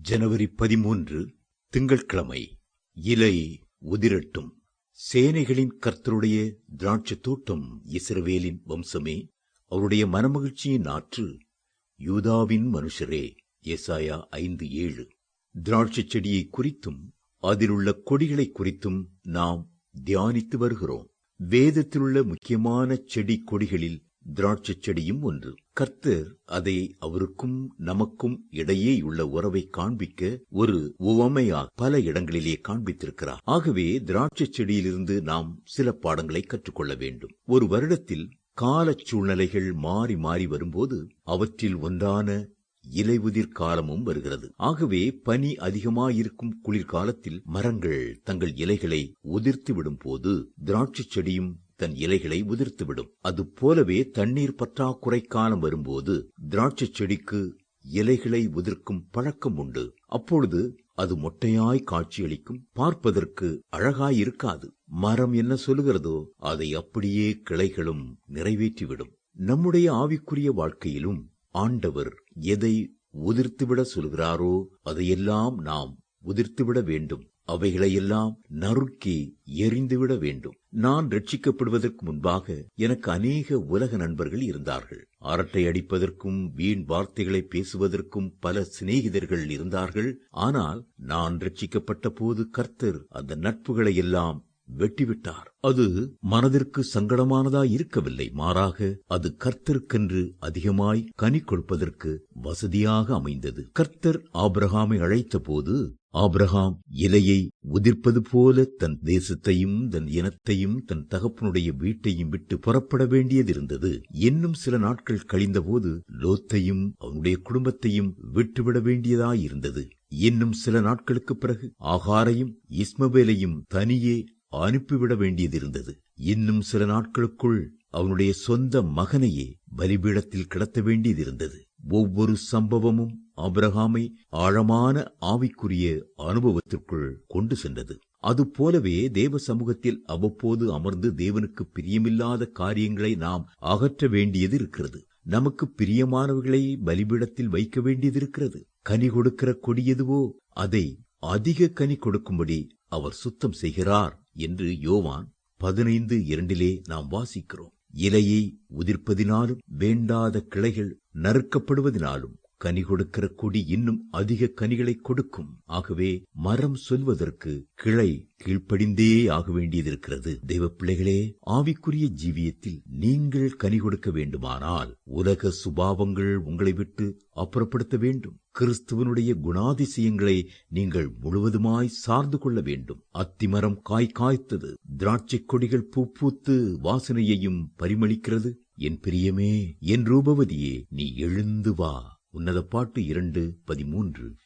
ஜனவரி பதிமூன்று திங்கட்கிழமை இலை உதிரட்டும். சேனைகளின் கர்த்தருடைய திராட்சை தோட்டம் இஸ்ரவேலின் வம்சமே அவருடைய மனமகிழ்ச்சியின் ஆற்று யூதாவின் மனுஷரே ஏசாயா ஐந்து ஏழு. திராட்சை செடியை குறித்தும் அதிலுள்ள கொடிகளை குறித்தும் நாம் தியானித்து வருகிறோம். வேதத்திலுள்ள முக்கியமான செடி கொடிகளில் திராட்சைச் செடியும் ஒன்று. கர்த்தர் அதை அவருக்கும் நமக்கும் இடையேயுள்ள உறவை காண்பிக்க ஒரு உவமையாக பல இடங்களிலே காண்பித்திருக்கிறார். ஆகவே திராட்சைச் செடியிலிருந்து நாம் சில பாடங்களை கற்றுக்கொள்ள வேண்டும். ஒரு வருடத்தில் காலச் சூழ்நிலைகள் மாறி மாறி வரும்போது அவற்றில் ஒன்றான இலையுதிர் காலமும் வருகிறது. ஆகவே பனி அதிகமாயிருக்கும் குளிர்காலத்தில் மரங்கள் தங்கள் இலைகளை உதிர்த்து விடும் போது திராட்சைச் செடியும் தன் இலைகளை உதிர்த்துவிடும். அது போலவே தண்ணீர் பற்றாக்குறை காலம் வரும்போது திராட்சைச் செடிக்கு இலைகளை உதிர்க்கும் பழக்கம் உண்டு. அப்பொழுது அது மொட்டையாய் காட்சியளிக்கும். பார்ப்பதற்கு அழகாயிருக்காது. மரம் என்ன சொல்லுகிறதோ அதை அப்படியே கிளைகளும் நிறைவேற்றிவிடும். நம்முடைய ஆவிக்குரிய வாழ்க்கையிலும் ஆண்டவர் எதை உதிர்த்துவிட சொல்கிறாரோ அதையெல்லாம் நாம் உதிர்த்துவிட வேண்டும். அவைகளையெல்லாம் நறுக்கி எரிந்துவிட வேண்டும். நான் ரட்சிக்கப்படுவதற்கு முன்பாக எனக்கு அநேக உலக நண்பர்கள் இருந்தார்கள். அரட்டை அடிப்பதற்கும் வீண் வார்த்தைகளை பேசுவதற்கும் பல சிநேகிதர்கள் இருந்தார்கள். ஆனால் நான் ரட்சிக்கப்பட்ட போது கர்த்தர் அந்த நட்புகளை எல்லாம் வெட்டிவிட்டார். அது மனதிற்கு சங்கடமானதாய் இருக்கவில்லை. மாறாக அது கர்த்தருக்கென்று அதிகமாய் கனி கொடுப்பதற்கு வசதியாக அமைந்தது. கர்த்தர் ஆபிரகாமை அழைத்த போது ஆபிரகாம் இலையை உதிர்ப்பது போல தன் தேசத்தையும் தன் இனத்தையும் தன் தகப்பனுடைய வீட்டையும் விட்டு புறப்பட வேண்டியதிருந்தது. இன்னும் சில நாட்கள் கழிந்தபோது லோத்தையும் அவனுடைய குடும்பத்தையும் விட்டுவிட வேண்டியதாயிருந்தது. இன்னும் சில நாட்களுக்கு பிறகு ஆகாரையும் இஸ்மவேலையும் தனியே அனுப்பிவிட வேண்டியதிருந்தது. இன்னும் சில நாட்களுக்குள் அவனுடைய சொந்த மகனையே பலிபீடத்தில் கிடத்த வேண்டியதிருந்தது. ஒவ்வொரு சம்பவமும் அபிரகாமை ஆழமான ஆவிக்குரிய அனுபவத்திற்குள் கொண்டு சென்றது. அதுபோலவே தேவ சமூகத்தில் அவ்வப்போது அமர்ந்து தேவனுக்கு பிரியமில்லாத காரியங்களை நாம் அகற்ற வேண்டியது இருக்கிறது. நமக்கு பிரியமானவர்களை பலிபீடத்தில் வைக்க வேண்டியது இருக்கிறது கனி கொடுக்கிற கொடியதுவோ அதை அதிக கனி கொடுக்கும்படி அவர் சுத்தம் செய்கிறார். என்று யோவான் பதினைந்து இரண்டிலே நாம் வாசிக்கிறோம். இலையை உதிர்ப்பதினாலும் வேண்டாத கிளைகள் நறுக்கப்படுவதினாலும் கனி கொடுக்கிற கொடி இன்னும் அதிக கனிகளை கொடுக்கும். ஆகவே மரம் சொல்வதற்கு கிளை கீழ்ப்படிந்தே ஆக வேண்டியதிருக்கிறது தெய்வ பிள்ளைகளே ஆவிக்குரிய ஜீவியத்தில் நீங்கள் கனி கொடுக்க வேண்டுமானால் உலக சுபாவங்கள் உங்களை விட்டு அப்புறப்படுத்த வேண்டும். கிறிஸ்துவனுடைய குணாதிசயங்களை நீங்கள் முழுவதுமாய் சார்ந்து கொள்ள வேண்டும். அத்திமரம் காய் காய்த்தது திராட்சை கொடிகள் பூ பூத்து வாசனையையும் பரிமளிக்கிறது. என் பிரியமே என் ரூபவதியே நீ எழுந்து வா. உன்னத பாட்டு இரண்டு பதிமூன்று.